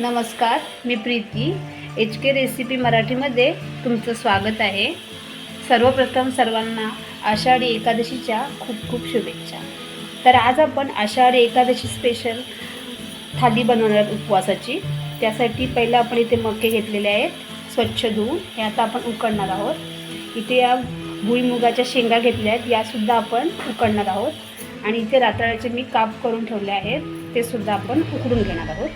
नमस्कार मी Preeti. H K recipe मराठीमध्ये तुमचं स्वागत आहे. सर्वप्रथम सर्वांना आषाढी एकादशीच्या खूप खूप शुभेच्छा. तर आज आपण आषाढी एकादशी स्पेशल थाली बनवणार उपवासाची. त्यासाठी पहिलं आपण इथे मके घेतलेले आहेत. स्वच्छ धुवून. हे आता आपण उकडणार आहोत. इथे या भुईमुगाच्या शेंगा घेतल्या आहेत. यासुद्धा आपण उकडणार आहोत. आणि इथे रातळाचे मी काप करून ठेवले आहेत. ते सुद्धा आपण उकडून घेणार आहोत.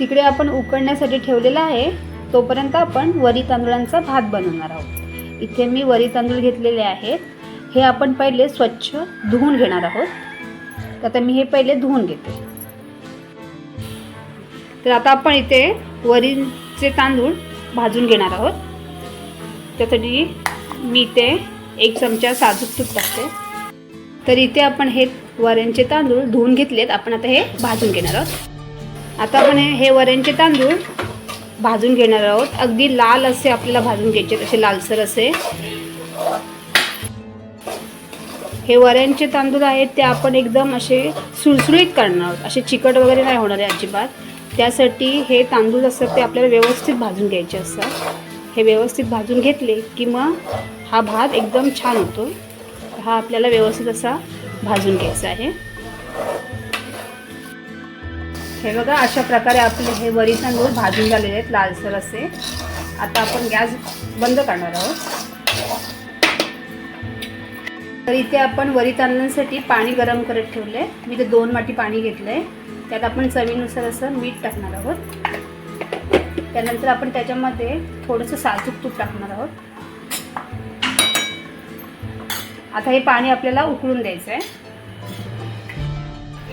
तिकडे आपण उकडण्यासाठी ठेवलेला आहे तोपर्यंत आपण वरी तांदूळांचा भात बनवणार आहोत. इथे मी वरी तांदूळ घेतलेले आहेत. हे आपण पहिले स्वच्छ धुवून घेणार आहोत. तर आता मी हे पहिले धुवून घेते. तर आता आपण इथे वरीचे तांदूळ भाजून घेणार आहोत. त्यासाठी मी इथे एक चमचा साजूक तूप टाकते. तर इथे आपण हे वऱ्यांचे तांदूळ धुवून घेतलेत. आपण आता हे भाजून घेणार आहोत. आता आपण हे वऱ्यांचे तांदूळ भाजून घेणार आहोत. अगदी लाल असे आपल्याला भाजून घ्यायचे तसे लालसर असे. हे वऱ्यांचे तांदूळ आहेत ते आपण एकदम असे सुळसुळीत करणार आहोत. असे चिकट वगैरे नाही होणार आहे अजिबात. त्यासाठी हे तांदूळ असतात ते आपल्याला व्यवस्थित भाजून घ्यायचे असतात. हे व्यवस्थित भाजून घेतले की मग हा भात एकदम छान होतो. हा आपल्याला व्यवस्थित असा भाजून घ्यायचा आहे. हे बघा अशा प्रकारे आपले हे वरी तांदूळ भाजून झालेले आहेत लालसर असे. आता आपण गॅस बंद करणार आहोत. तर इथे आपण वरी तांदळांसाठी पाणी गरम करत ठेवले मी ते दोन वाटी पाणी घेतलंय. त्यात आपण चवीनुसार असं मीठ टाकणार आहोत. त्यानंतर आपण त्याच्यामध्ये थोडंसं साजूक तूप टाकणार आहोत. आता हे पाणी आपल्याला उकळून द्यायचं आहे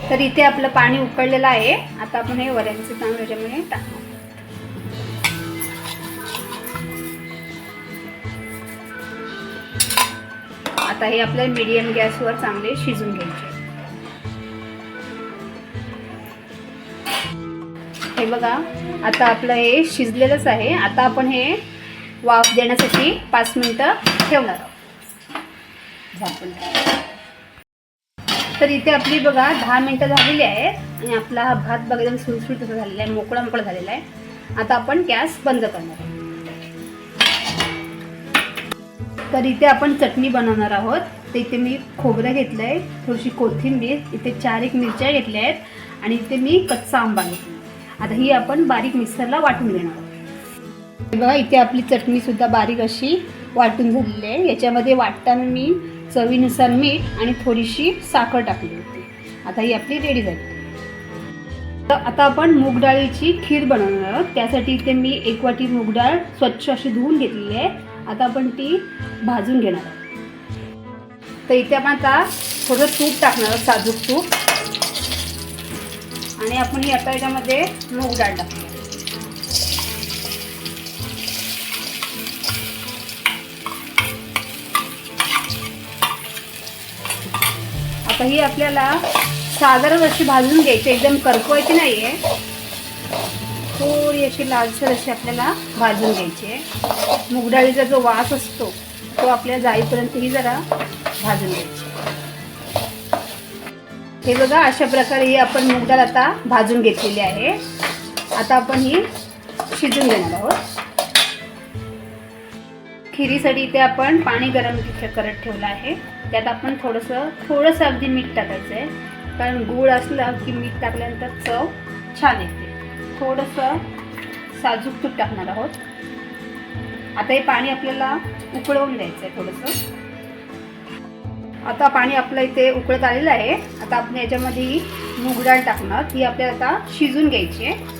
तर इथे आपलं पाणी उकळलेलं आहे. आता आपण हे वऱ्यांचे तांदूळ याच्यामध्ये टाकणार आता हे आपल्या मीडियम गॅसवर चांगले शिजून घ्यायचे. हे बघा आता आपलं हे शिजलेलंच आहे. आता आपण हे वाफ देण्यासाठी पाच मिनटं ठेवणार आहोत. झाकून तर इथे आपली बघा दहा मिनटं झालेली आहे. आणि आपला हा भात बघा एकदम सुळसुळीत असा झालेला आहे मोकळा मोकळा झालेला आहे. आता आपण गॅस बंद करणार आहोत तर इथे आपण चटणी बनवणार आहोत. तर इथे मी खोबरं घेतलं आहे थोडीशी कोथिंबीर इथे चार एक मिरच्या घेतल्या आहेत आणि इथे मी कच्चा आंबा घेतला आता ही आपण बारीक मिक्सरला वाटून घेणार आहोत. बघा इथे आपली चटणीसुद्धा बारीक अशी वाटून झालेली आहे. याच्यामध्ये वाटताना मी चवीनुसार मीठ आणि थोडीशी साखर टाकली होती. आता ही आपली रेडी झाली. तर आता आपण मूग डाळीची खीर बनवणार आहोत. त्यासाठी इथे मी एक वाटी मूग डाळ स्वच्छ अशी धुवून घेतलेली आहे. आता आपण ती भाजून घेणार आहोत. तर इथे आपण आता थोडं तूप टाकणार आहोत साजूक तूप. आणि आपण ही आता याच्यामध्ये मूग डाळ टाकणार आता ही आपल्याला साधारण अशी भाजून घ्यायची एकदम करकवायची नाही आहे थोडी अशी लालसर अशी आपल्याला भाजून घ्यायची आहे. मुगडाळीचा जो वास असतो तो आपल्या जाईपर्यंत ही जरा भाजून घ्यायची हे बघा अशा प्रकारे ही आपण मुगडाळ आता भाजून घेतलेली आहे. आता आपण ही शिजून घेणार आहोत. खिरीसाठी इथे आपण पाणी गरम तिथे करत ठेवलं आहे. त्यात आपण थोडंसं थोडंसं अगदी मीठ टाकायचं आहे. कारण गूळ असला की मीठ टाकल्यानंतर चव छान येते. थोडंसं साजूक तूप टाकणार आहोत. आता हे पाणी आपल्याला उकळवून द्यायचं आहे थोडंसं. आता पाणी आपलं इथे उकळत आलेलं आहे. आता आपण याच्यामध्ये ही मूग डाळ टाकणार. ती आपल्याला आता शिजून घ्यायची आहे.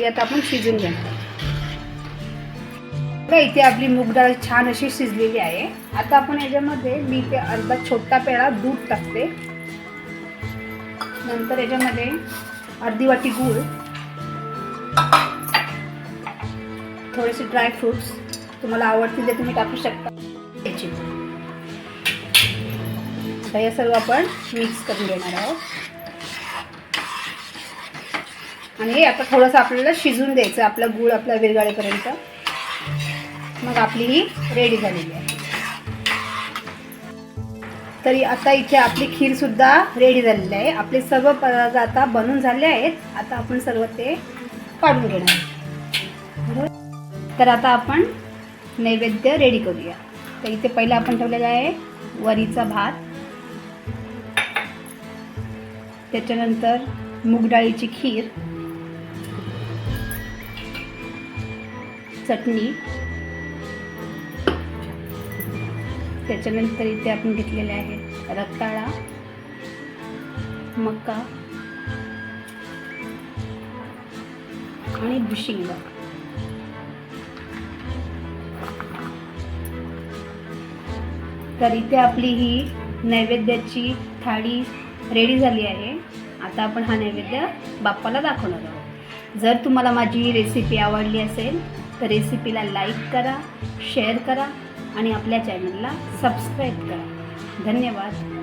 ती आता आपण शिजून घेणार. बघा इथे आपली मूग डाळ छान अशी शिजलेली आहे. आता आपण याच्यामध्ये मी इथे अर्धा छोटा पेळा दूध टाकते. नंतर याच्यामध्ये अर्धी वाटी गूळ थोडेसे ड्रायफ्रुट्स तुम्हाला आवडतील ते तुम्ही टाकू शकता. याची. हे सर्व आपण मिक्स करून घेणार आहोत. आणि हे आता थोडंसं आपल्याला शिजून द्यायचं आपला गूळ आपला विरगाळेपर्यंत मग आपली ही रेडी झालेली आहे. तरी आता इथे आपली खीरसुद्धा रेडी झालेली आहे. आपले सर्व पदार्थ आता बनून झाले आहेत. आता आपण सर्व ते काढून घेणार बरोबर? तर आता आपण नैवेद्य रेडी करूया. तर इथे पहिलं आपण ठेवलेलं आहे वरीचा भात. त्याच्यानंतर मूग डाळीची खीर. चटणी. त्याच्यानंतर इथे आपण घेतलेले आहेत रताळा मका आणि भुशिंग तर इथे आपली ही नैवेद्याची थाळी रेडी झाली आहे. आता आपण हा नैवेद्य बाप्पाला दाखवणार आहोत. जर तुम्हाला माझी ही रेसिपी आवडली असेल तर रेसिपीला लाईक करा शेअर करा आणि आपल्या चॅनलला सबस्क्राईब करा. धन्यवाद.